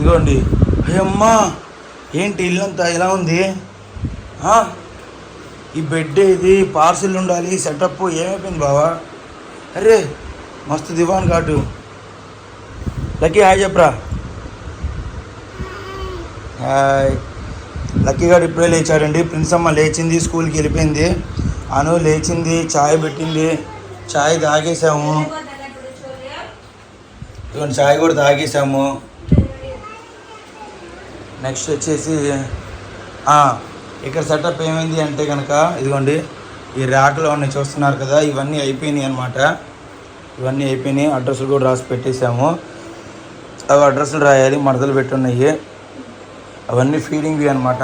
ఇదిగోండి. అయ్యమ్మా ఏంటి ఇల్లంతా ఎలా ఉంది? ఈ బెడ్ ఇది పార్సిల్ ఉండాలి సెటప్ ఏమైపోయింది బావా? అరే మస్తు దివాన్ ఘాటు. లక్కీ హాయ్ చెప్పరా? హాయ్. లక్కీ గారు ఇప్పుడే లేచాడండి. ప్రిన్స్ అమ్మ లేచింది స్కూల్కి వెళ్ళిపోయింది. అను లేచింది చాయ్ పెట్టింది. చాయ్ తాగేసాము. ఇదిగోండి చాయ్ కూడా తాగేసాము. నెక్స్ట్ వచ్చేసి ఇక్కడ సెటప్ ఏమైంది అంటే కనుక ఇదిగోండి ఈ ర్యాక్లో ఉన్నాయి చూస్తున్నారు కదా ఇవన్నీ అయిపోయినాయి అనమాట ఇవన్నీ అయిపోయినాయి అడ్రస్లు కూడా రాసి పెట్టేశాము. అవి అడ్రస్లు రాయాలి మడతలు పెట్టున్నాయి. అవన్నీ ఫీడింగ్వి అనమాట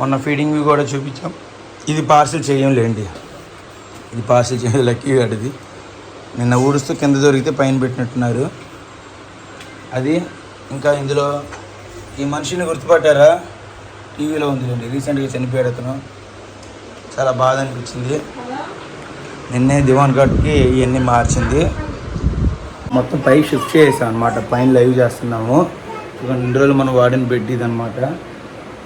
మొన్న ఫీడింగ్వి కూడా చూపించాం. ఇది పార్సిల్ చేయంలేండి. ఇది పార్సిల్ చేయాలి లక్కీ గడిది నిన్న ఊడుస్తూ కింద దొరికితే పైన పెట్టినట్టున్నారు. అది ఇంకా ఇందులో ఈ మనిషిని గుర్తుపట్టారా? టీవీలో ఉందిలేండి. రీసెంట్గా చనిపోయాడు అతను. చాలా బాధ అనిపించింది. నిన్నే దివాన్ ఘాట్కి ఇవన్నీ మార్చింది. మొత్తం పైకి షిఫ్ట్ చేసాం అనమాట పైన లైవ్ చేస్తున్నాము. ఒక రెండు రోజులు మనం వాడిన బెడ్ ఇది అనమాట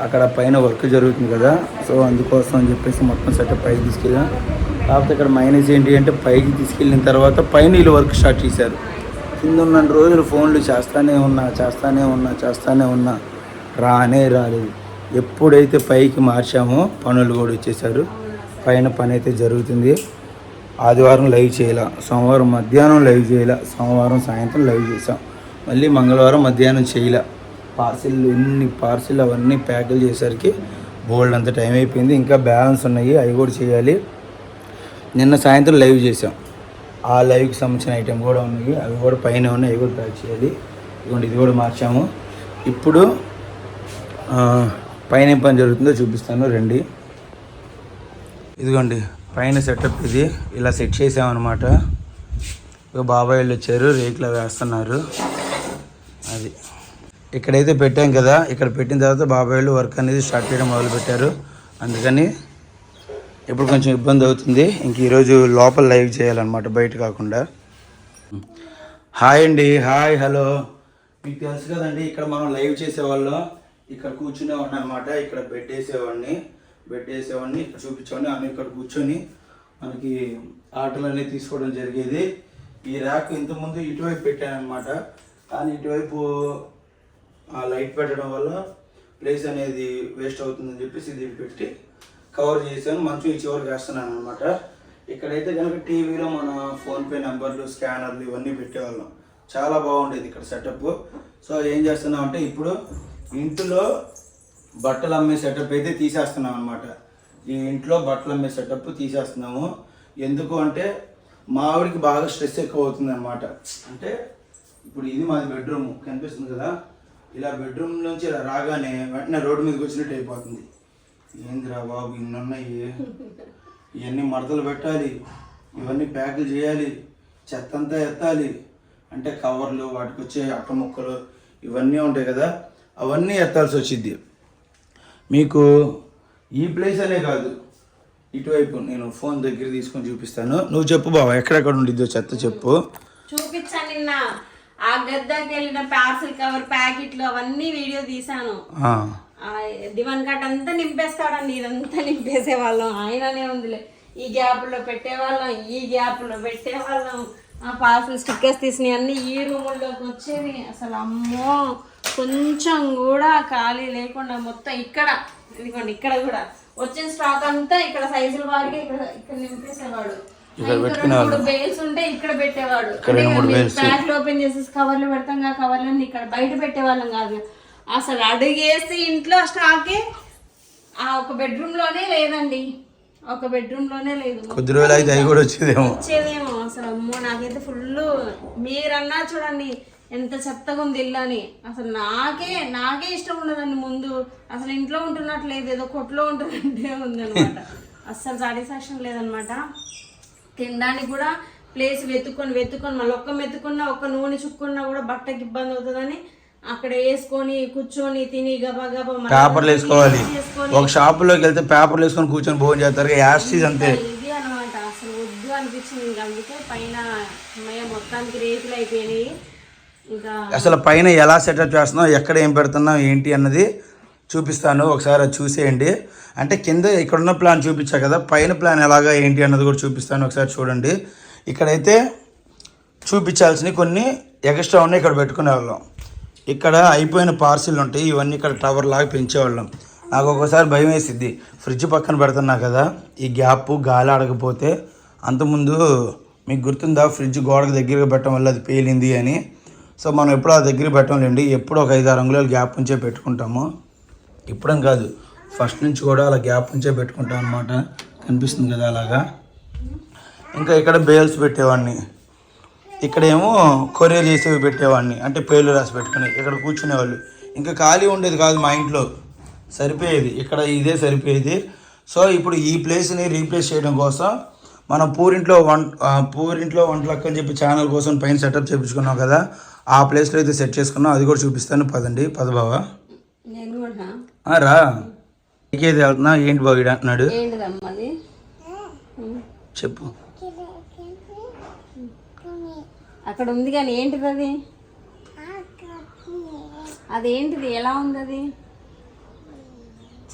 అక్కడ పైన వర్క్ జరుగుతుంది కదా. సో అందుకోసం అని చెప్పేసి మొత్తం సెటప్ పైకి తీసుకెళ్ళాం. కాకపోతే ఇక్కడ మైనస్ ఏంటి అంటే పైకి తీసుకెళ్ళిన తర్వాత పైన వీళ్ళు వర్క్ స్టార్ట్ చేశారు. కింద రోజులు ఫోన్లు చేస్తానే ఉన్నా చేస్తానే ఉన్నా చేస్తానే ఉన్నా రానే రాలేదు. ఎప్పుడైతే పైకి మార్చామో పనులు కూడా వచ్చేసారు. పైన పని అయితే జరుగుతుంది. ఆదివారం లైవ్ చేయాల? సోమవారం మధ్యాహ్నం లైవ్ చేయాల? సోమవారం సాయంత్రం లైవ్ చేసాం మళ్ళీ మంగళవారం మధ్యాహ్నం చేయలే? పార్సిల్ ఎన్ని పార్సిల్ అవన్నీ ప్యాకులు చేసరికి బోల్డ్ అంత టైం అయిపోయింది. ఇంకా బ్యాలెన్స్ ఉన్నాయి. అవి కూడా చేయాలి. నిన్న సాయంత్రం లైవ్ చేసాం ఆ లైవ్కి సంబంధించిన ఐటెం కూడా ఉన్నాయి. అవి కూడా పైన ఉన్నాయి. అవి కూడా ప్యాక్ చేయాలి. ఇదిగోండి ఇది కూడా మార్చాము. ఇప్పుడు పైన ఏం పని జరుగుతుందో చూపిస్తాను. రండి. ఇదిగోండి పైన సెటప్ ఇది. ఇలా సెట్ చేసామన్నమాట. బాబాయ్ వాళ్ళు వచ్చారు రేట్లు వేస్తున్నారు. అది. ఇక్కడైతే పెట్టాం కదా. ఇక్కడ పెట్టిన తర్వాత బాబాయ్ వాళ్ళు వర్క్ అనేది స్టార్ట్ చేయడం మొదలుపెట్టారు. అందుకని ఇప్పుడు కొంచెం ఇబ్బంది అవుతుంది. ఇంక ఈరోజు లోపల లైవ్ చేయాలన్నమాట బయట కాకుండా. హాయ్ అండి హాయ్ హలో. మీకు తెలుసు కదండి ఇక్కడ మనం లైవ్ చేసేవాళ్ళం. ఇక్కడ కూర్చునే అనమాట ఇక్కడ బెడ్ వేసేవాడిని. బెడ్ వేసేవాడిని ఇక్కడ చూపించేవాడిని ఆమె ఇక్కడ కూర్చొని మనకి ఆటలు అనేవి తీసుకోవడం జరిగేది. ఈ ర్యాక్ ఇంతకుముందు ఇటువైపు పెట్టాను అనమాట కానీ ఇటువైపు ఆ లైట్ పెట్టడం వల్ల ప్లేస్ అనేది వేస్ట్ అవుతుందని చెప్పేసి ఇది పెట్టి కవర్ చేశాను మంచి ఈ చివరికి వేస్తున్నాను అనమాట ఇక్కడైతే కనుక టీవీలో మన ఫోన్పే నెంబర్లు స్కానర్లు ఇవన్నీ పెట్టేవాళ్ళం. చాలా బాగుండేది ఇక్కడ సెటప్. సో ఏం చేస్తున్నాం అంటే ఇప్పుడు ఇంట్లో బట్టలు అమ్మే సెటప్ అయితే తీసేస్తున్నాం అనమాట ఈ ఇంట్లో బట్టలు అమ్మే సెటప్ తీసేస్తున్నాము. ఎందుకు అంటే మా ఆవిడకి బాగా స్ట్రెస్ ఎక్కువ అవుతుంది అనమాట అంటే ఇప్పుడు ఇది మాది బెడ్రూమ్ కనిపిస్తుంది కదా? ఇలా బెడ్రూమ్ నుంచి ఇలా రాగానే వెంటనే రోడ్డు మీదకి వచ్చినట్టు అయిపోతుంది. ఏందిరా బాబు ఇన్ని ఉన్నాయి ఇవన్నీ మడతలు పెట్టాలి. ఇవన్నీ ప్యాకులు చేయాలి. చెత్త అంతా ఎత్తాలి. అంటే కవర్లు వాటికి వచ్చే అట్ట ముక్కలు ఇవన్నీ ఉంటాయి కదా అవన్నీ ఎత్తాల్సి వచ్చింది మీకు ఈ ప్లేస్ అనే కాదు. ఇటువైపు నేను ఫోన్ దగ్గర తీసుకొని చూపిస్తాను. నువ్వు చెప్పు బాబా ఎక్కడెక్కడ ఉండిద్దో చెత్త చెప్పు. చూపించాను నిన్న. ఆ గద్దకి వెళ్ళిన పార్సిల్ కవర్ ప్యాకెట్లు అవన్నీ వీడియో తీసాను దివాన్ కట్ అంతా నింపేస్తాడండి ఇదంతా నింపేసేవాళ్ళం. ఆయననే ఉందిలే. ఈ గ్యాప్లో పెట్టేవాళ్ళం ఈ గ్యాప్లో పెట్టేవాళ్ళం. ఆ పార్సల్ స్టిక్కర్స్ తీసినవి అన్ని ఈ రూముల్లోకి వచ్చేవి. అసలు అమ్మో కొంచెం కూడా ఖాళీ లేకుండా మొత్తం ఇక్కడ ఇదిగోండి ఇక్కడ కూడా. వచ్చిన స్టాక్ అంతా ఇక్కడ సైజుల వారికి ఇక్కడ ఇక్కడ నింపేసేవాడు. మూడు బేల్స్ ఉంటే ఇక్కడ పెట్టేవాడు. ఓపెన్ చేసేసి కవర్లు పెడతాం కవర్లన్నీ ఇక్కడ బయట పెట్టేవాళ్ళం కాదు. అసలు అడుగేసి ఇంట్లో స్టాకే? ఆ ఒక బెడ్రూమ్లోనే లేదండి. ఒక బెడ్రూమ్లోనే లేదు. కొద్ది రోజులు అయితే అవి కూడా వచ్చేదేమో. వచ్చేదేమో. అసలు అమ్మో నాకైతే ఫుల్ మీరన్నా చూడండి ఎంత చెత్తగా ఉంది ఇల్లు అని. అసలు నాకే నాకే ఇష్టం ఉండదండి ముందు. అసలు ఇంట్లో ఉంటున్నట్లేదు ఏదో కొట్లో ఉంటున్నట్టే ఉందన్నమాట. అస్సలు సాటిస్ఫాక్షన్ లేదనమాట తినడానికి కూడా ప్లేస్ వెతుక్కొని వెతుక్కొని మళ్ళీ ఒక్క మెతుకున్నా ఒక్క నూనె చుక్కున్నా కూడా బట్టకి ఇబ్బంది అవుతుందని అక్కడ వేసుకొని కూర్చొని తిని గబా గబా మళ్ళీ పేపర్లు వేసుకోవాలి. ఒక షాపులోకి వెళ్తే పేపర్లు వేసుకొని కూర్చొని భోజనం చేస్తారు. యాస్టీస్ అంతే. ఇది అనమాట అసలు వద్దు అనిపించింది ఇంక. అందుకే పైన మొత్తానికి రేకులు అయిపోయినాయి. ఇంకా అసలు పైన ఎలా సెటప్ చేస్తున్నాం ఎక్కడ ఏం పెడుతున్నాం ఏంటి అన్నది చూపిస్తాను. ఒకసారి అది చూసేయండి. అంటే కింద ఇక్కడున్న ప్లాన్ చూపించా కదా. పైన ప్లాన్ ఎలాగా ఏంటి అన్నది కూడా చూపిస్తాను. ఒకసారి చూడండి. ఇక్కడైతే చూపించాల్సినవి కొన్ని ఎక్స్ట్రా ఉన్నాయి. ఇక్కడ పెట్టుకునే వాళ్ళం. ఇక్కడ అయిపోయిన పార్సిల్ ఉంటాయి ఇవన్నీ ఇక్కడ టవర్ లాగా పెంచేవాళ్ళం. నాకు ఒక్కోసారి భయం వేసిద్ది. ఫ్రిడ్జ్ పక్కన పెడుతున్నా కదా ఈ గ్యాప్ గాలి ఆడకపోతే అంతకుముందు మీకు గుర్తుందా ఫ్రిడ్జ్ గోడకు దగ్గరగా పెట్టడం వల్ల అది పేలింది అని. సో మనం ఎప్పుడు ఆ దగ్గర పెట్టంలేండి ఎప్పుడు ఒక ఐదు ఆరు అంగుళాలు గ్యాప్ ఉంచే పెట్టుకుంటాము. ఇప్పుడం కాదు ఫస్ట్ నుంచి కూడా అలా గ్యాప్ ఉంచే పెట్టుకుంటాం అనమాట కనిపిస్తుంది కదా అలాగా. ఇంకా ఇక్కడ బేల్స్ పెట్టేవాడిని. ఇక్కడేమో కొరియర్ చేసేవి పెట్టేవాడిని. అంటే పేర్లు రాసి పెట్టుకుని ఇక్కడ కూర్చునేవాళ్ళు. ఇంకా ఖాళీ ఉండేది కాదు మా ఇంట్లో. సరిపోయేది. ఇక్కడ ఇదే సరిపోయేది. సో ఇప్పుడు ఈ ప్లేస్ని రీప్లేస్ చేయడం కోసం మనం పూరింట్లో వన్ పూరింట్లో వంటలక్క అని చెప్పి ఛానల్ కోసం పైన సెటప్ చేయించుకున్నాం కదా ఆ ప్లేస్లో అయితే సెట్ చేసుకున్నాం. అది కూడా చూపిస్తాను. పదండి. కూడా ఆ, రా. ఇంకేది వెళ్తున్నా? ఏంటి ఈడు అంటున్నాడు? చెప్పు. అక్కడ ఉంది కానీ ఏంటిది అది? అదేంటిది? ఎలా ఉంది అది?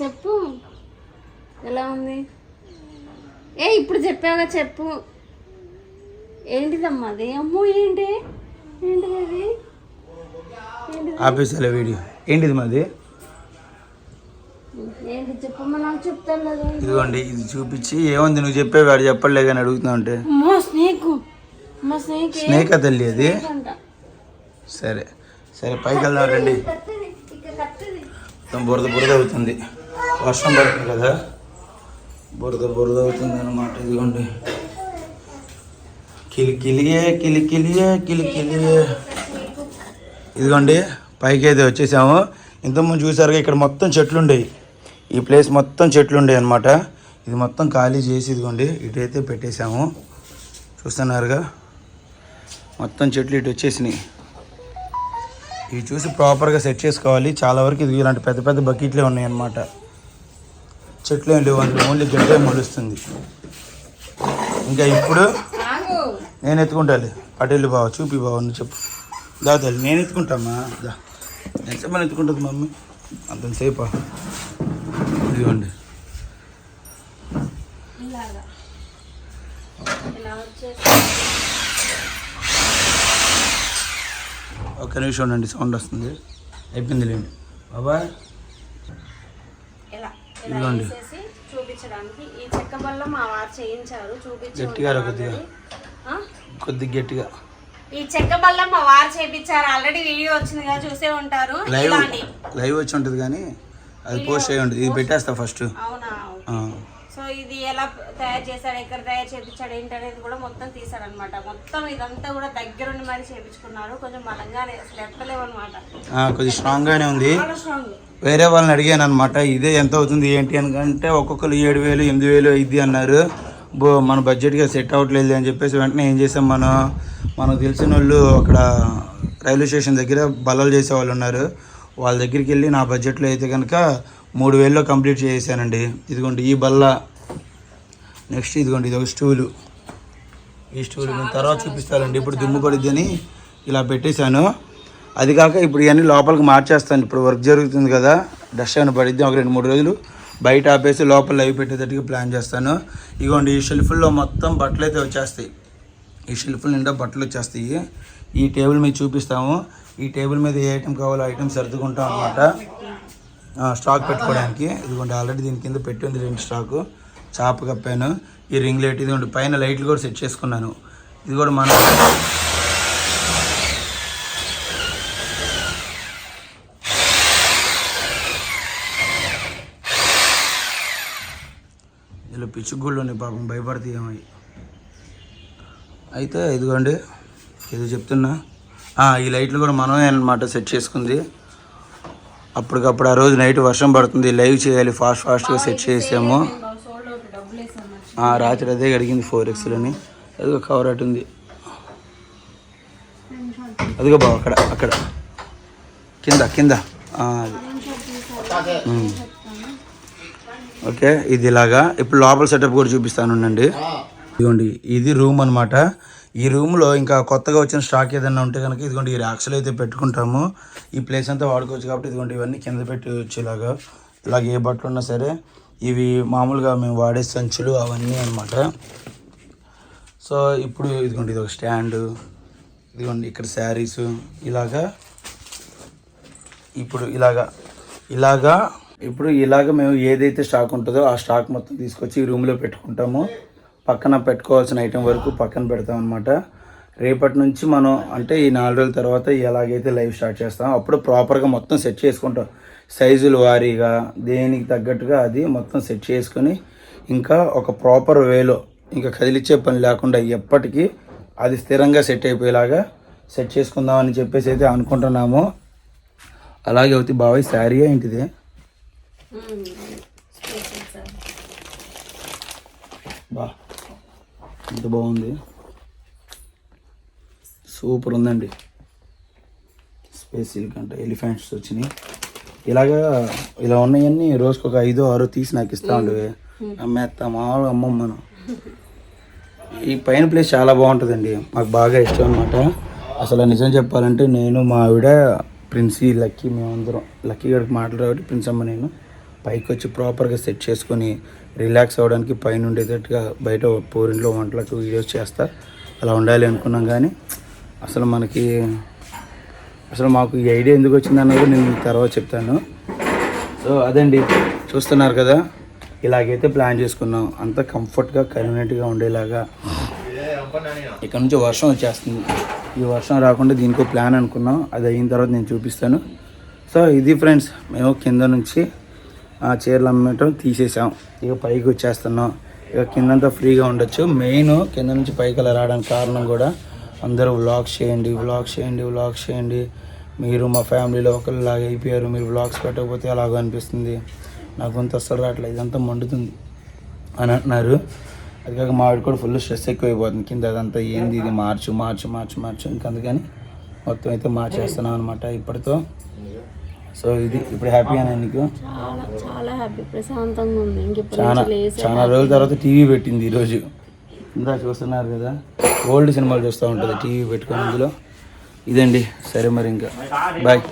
చెప్పు. ఎలా ఉంది? ఏ ఇప్పుడు చెప్పావుగా చెప్పు. ఏంటిదమ్మా అది? అమ్మో ఏంటి? ఏంటిది అది? ఏంటిది ఆపేసాలే వీడియో. ఏంటిది మాది ఏంటి చెప్పమ్మా నాకు చెప్తాను ఇదిగోండి ఇది చూపించి. ఏముంది నువ్వు చెప్పే వాడు చెప్పలే కానీ అడుగుతున్నావు అంటే. అమ్మో స్నేక్. స్నేక్ తల్లి అది? సరే సరే పైకి వెళ్దాం రండి బురద బురద అవుతుంది. వర్షం పడుతుంది కదా? బురద బురద అవుతుంది అనమాట ఇదిగోండి. కిలి కిలియే కిలి కిలియే కిలి కిలియే ఇదిగోండి పైకి అయితే వచ్చేసాము. ఇంతకుముందు చూసారుగా ఇక్కడ మొత్తం చెట్లు ఉండేవి ఈ ప్లేస్ మొత్తం చెట్లు ఉండేవి అనమాట ఇది మొత్తం ఖాళీ చేసి ఇదిగోండి ఇటైతే పెట్టేశాము. చూస్తున్నారుగా? మొత్తం చెట్లు ఇటు వచ్చేసినాయి. ఇవి చూసి ప్రాపర్గా సెట్ చేసుకోవాలి. చాలా వరకు ఇది ఇలాంటి పెద్ద పెద్ద బకెట్లే ఉన్నాయి అన్నమాట చెట్లు ఏం లేవు. అందులో ఓన్లీ గడ్డే మొలుస్తుంది. ఇంకా ఇప్పుడు నేను ఎత్తుకుంటాలి. అటెళ్ళి బావ చూపి బావ నువ్వు చెప్పు. దా తల్లి నేను ఎత్తుకుంటామా? దా. అని ఎత్తుకుంటుంది మమ్మీ? అంతసేపా ఇదిగోండి. ఒక్క నిమిషం ఉండండి సౌండ్ వస్తుంది. అయిపోయింది లేండి. ఇలా ఇదిగోండి. వేసేసి చూపించడానికి. ఈ చెక్క బల్ల మా వారు చేయించారు చూపించి గట్టిగా కొద్దిగా. కొద్దిగా గట్టిగా. ఈ చెక్క బల్ల మా వారు చేయించారు. ఆల్రెడీ వీడియో వచ్చింది కదా చూసే ఉంటారు. లైవ్ లైవ్ వచ్చి ఉంటుంది కానీ అది పోస్ట్ అయ్యి ఉంటుంది ఇది పెట్టేస్తా ఫస్ట్. అవునా? ఇది ఎలా తయారు చేశాడు ఎక్కడ తయారు చేయించాడు ఏంటనేది కూడా మొత్తం తీసాడు అనమాట మొత్తం ఇదంతా కూడా దగ్గరుండి మరి చేయించుకున్నారు కొంచెం బలంగానే అసలు ఎత్తలేవు అనమాట ఆ, కొద్దిగా స్ట్రాంగ్గానే ఉంది. స్ట్రాంగ్. వేరే వాళ్ళని అడిగాను అనమాట ఇదే ఎంత అవుతుంది ఏంటి? అని అంటే ఒక్కొక్కరు ఏడు వేలు ఎనిమిది వేలు అయింది అన్నారు. బో మన బడ్జెట్గా సెట్ అవ్వట్లేదు అని చెప్పేసి వెంటనే ఏం చేసాం మనం? మనకు తెలిసిన వాళ్ళు అక్కడ రైల్వే స్టేషన్ దగ్గర బల్లలు చేసే వాళ్ళు ఉన్నారు. వాళ్ళ దగ్గరికి వెళ్ళి నా బడ్జెట్లో అయితే కనుక మూడు వేల్లో కంప్లీట్ చేసేసానండి. ఇదిగోండి ఈ బల్ల నెక్స్ట్ ఇదిగోండి ఇది ఒక స్టూలు. ఈ స్టూల్ నేను తర్వాత చూపిస్తానండి. ఇప్పుడు దుమ్ము పడిద్దని ఇలా పెట్టేశాను. అది కాక ఇప్పుడు ఇవన్నీ లోపలికి మార్చేస్తాను. ఇప్పుడు వర్క్ జరుగుతుంది కదా డస్ట్ అని పడిద్ది ఒక రెండు మూడు రోజులు బయట ఆపేసి లోపల లైవ్ పెట్టేటట్టుగా ప్లాన్ చేస్తాను. ఇగోండి ఈ షెల్ఫ్లో మొత్తం బట్టలు అయితే వచ్చేస్తాయి. ఈ షెల్ఫ్ నిండా బట్టలు వచ్చేస్తాయి. ఈ టేబుల్ మీద చూపిస్తాము. ఈ టేబుల్ మీద ఏ ఐటెం కావాలో ఐటెం సర్దుకుంటాం అనమాట స్టాక్ పెట్టుకోవడానికి. ఇదిగోండి ఆల్రెడీ దీని కింద పెట్టి ఉంది రెండు స్టాకు. చాప కప్పాను. ఈ రింగ్ లైట్ ఇదిగోండి పైన లైట్లు కూడా సెట్ చేసుకున్నాను. ఇది కూడా మన ఇలా పిచ్చుగుళ్ళు ఉన్నాయి పాపం భయపడితే అయితే ఇదిగోండి ఏదో చెప్తున్నా. ఈ లైట్లు కూడా మనమే అన్నమాట సెట్ చేసుకుంది. అప్పటికప్పుడు ఆ రోజు నైట్ వర్షం పడుతుంది లైవ్ చేయాలి ఫాస్ట్ ఫాస్ట్గా సెట్ చేసాము. రాత్రి అదే కడిగింది ఫోర్ ఎక్స్లని అదిగో కవర్ అటు ఉంది. అదిగో బావ అక్కడ అక్కడ. కింద కింద. ఓకే ఇది ఇలాగా. ఇప్పుడు లోపల సెటప్ కూడా చూపిస్తాను ఉండండి. ఇదిగోండి ఇది రూమ్ అన్నమాట. ఈ రూమ్లో ఇంకా కొత్తగా వచ్చిన స్టాక్ ఏదైనా ఉంటే కనుక ఇదిగోండి ఈ ర్యాక్స్లో అయితే పెట్టుకుంటాము. ఈ ప్లేస్ అంతా వాడుకోవచ్చు కాబట్టి ఇదిగోండి ఇవన్నీ కింద పెట్టి వచ్చేలాగా. ఇలాగ ఏ బట్టలు ఉన్నా సరే ఇవి మామూలుగా మేము వాడే సంచులు అవన్నీ అనమాట సో ఇప్పుడు ఇదిగోండి ఇది ఒక స్టాండ్. ఇదిగోండి ఇక్కడ శారీస్. ఇలాగా ఇప్పుడు ఇలాగా ఇలాగా ఇప్పుడు ఇలాగ మేము ఏదైతే స్టాక్ ఉంటుందో ఆ స్టాక్ మొత్తం తీసుకొచ్చి ఈ రూమ్లో పెట్టుకుంటాము. పక్కన పెట్టుకోవాల్సిన ఐటెం వరకు పక్కన పెడతాం అనమాట రేపటి నుంచి మనం అంటే ఈ నాలుగు రోజుల తర్వాత ఎలాగైతే లైవ్ స్టార్ట్ చేస్తాం అప్పుడు ప్రాపర్గా మొత్తం సెట్ చేసుకుంటాం. సైజులు వారీగా దేనికి తగ్గట్టుగా అది మొత్తం సెట్ చేసుకొని ఇంకా ఒక ప్రాపర్ వేలో ఇంకా కదిలిచ్చే పని లేకుండా ఎప్పటికీ అది స్థిరంగా సెట్ అయిపోయేలాగా సెట్ చేసుకుందామని చెప్పేసి అయితే అనుకుంటున్నాము. అలాగే అవుతుంది బాబాయ్ శారీ ఏంటిది? బా ఎంత బాగుంది. సూపర్ ఉందండి. స్పేస్ సిల్క్ అంటే ఎలిఫెంట్స్ వచ్చినాయి. ఇలాగా ఇలా ఉన్నాయన్నీ రోజుకు ఒక ఐదో ఆరో తీసి నాకు ఇస్తా ఉండేవి అమ్మేస్తా మామూలుగా అమ్మమ్మను మనం ఈ పైన ప్లేస్ చాలా బాగుంటుందండి. మాకు బాగా ఇష్టం అనమాట అసలు నిజం చెప్పాలంటే నేను మా ఆవిడ ప్రిన్సీ లక్కీ మేమందరం. లక్కీ గడికి మాట్లాడేవాటి ప్రిన్స్ అమ్మ నేను. పైకి వచ్చి ప్రాపర్గా సెట్ చేసుకొని రిలాక్స్ అవ్వడానికి పైన ఉండేటట్టుగా బయట పోరింట్లో వంటలకు వీడియోస్ చేస్తా. అలా ఉండాలి అనుకున్నాం కానీ అసలు మనకి అసలు మాకు ఈ ఐడియా ఎందుకు వచ్చింది అన్నది నేను మీకు తర్వాత చెప్తాను. సో అదండి చూస్తున్నారు కదా ఇలాగైతే ప్లాన్ చేసుకున్నాం. అంత కంఫర్ట్గా కన్వీనియంట్గా ఉండేలాగా. ఇక్కడ నుంచి వర్షం వచ్చేస్తుంది. ఈ వర్షం రాకుండా దీనికి ప్లాన్ అనుకున్నాం. అది అయిన తర్వాత నేను చూపిస్తాను. సో ఇది ఫ్రెండ్స్ మేము కింద నుంచి ఆ చీరలు అమ్మటం తీసేసాం. ఇక పైకి వచ్చేస్తున్నాం. ఇక కిందంతా ఫ్రీగా ఉండొచ్చు. మెయిన్ కింద నుంచి పైకి అలా రావడానికి కారణం కూడా అందరూ వ్లాగ్స్ చేయండి వ్లాగ్స్ చేయండి వ్లాగ్స్ చేయండి. మీరు మా ఫ్యామిలీలో ఒకరిలాగా అయిపోయారు మీరు వ్లాగ్స్ పెట్టకపోతే అలాగ అనిపిస్తుంది. నాకు కొంత అస్సలు రావట్లేదు ఇదంతా మండుతుంది అని అంటున్నారు. అది కాక మా ఆవిడ కూడా ఫుల్ స్ట్రెస్ ఎక్కువైపోతుంది. కింద అదంతా ఏంది ఇది? మార్చు మార్చు మార్చు మార్చు. ఇంక అందుకని మొత్తం అయితే మార్చేస్తున్నాం అనమాట ఇప్పటితో. సో ఇది ఇప్పుడు నీకు? చాలా చాలా హ్యాపీ ప్రశాంతంగా ఉంది. ఇంకెప్పుడు చాలా చాలా రోజుల తర్వాత టీవీ పెట్టింది ఈరోజు. ఇందా చూస్తున్నారు కదా? ఓల్డ్ సినిమాలు చూస్తూ ఉంటుంది టీవీ పెట్టుకొని ఇందులో. ఇదండి సరే మరి ఇంకా. బాయ్.